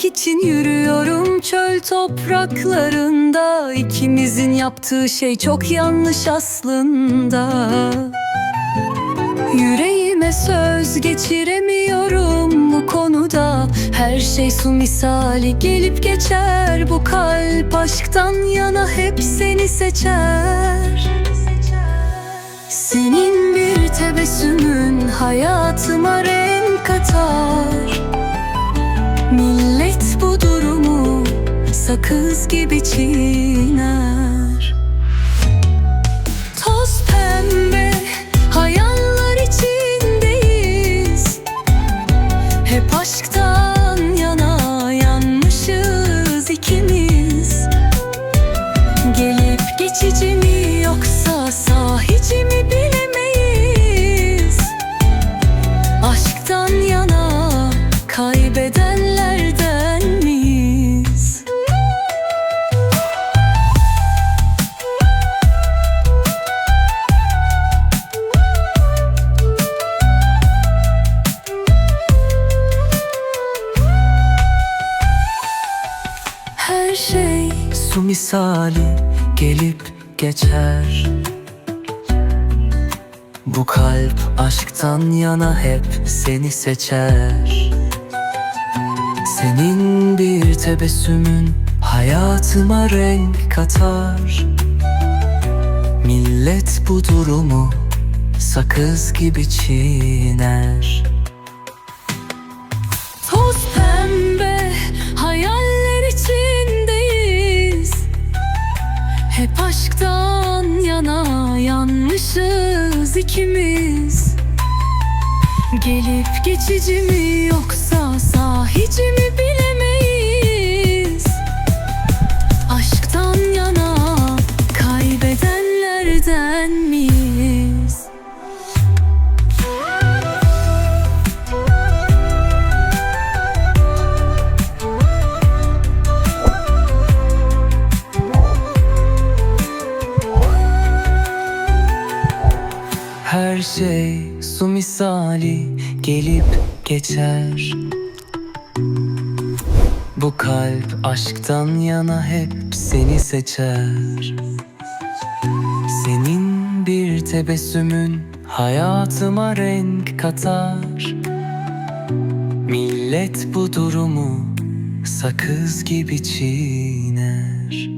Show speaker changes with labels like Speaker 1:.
Speaker 1: Bulmak için yürüyorum çöl topraklarında. İkimizin yaptığı şey çok yanlış aslında. Yüreğime söz geçiremiyorum bu konuda. Her şey su misali gelip geçer. Bu kalp aşktan yana hep seni seçer. Senin bir tebessümün hayatıma renk katar sakız gibi çiğner. Toz pembe hayaller içindeyiz. Hep aşktan yana yanmışız ikimiz. Gelip geçici mi yoksa sahici mi bilemeyiz. Aşktan yana kaybedenlerden şey
Speaker 2: Su misali gelip geçer. Bu kalp aşktan yana hep seni seçer. Senin bir tebessümün hayatıma renk katar. Millet bu durumu sakız gibi çiğner
Speaker 1: aşktan yana yanmışız ikimiz. Gelip geçici mi yoksa sahici mi bilemeyiz
Speaker 2: Her şey su misali gelip geçer. Bu kalp aşktan yana hep seni seçer. Senin bir tebessümün hayatıma renk katar. Millet bu durumu sakız gibi çiğner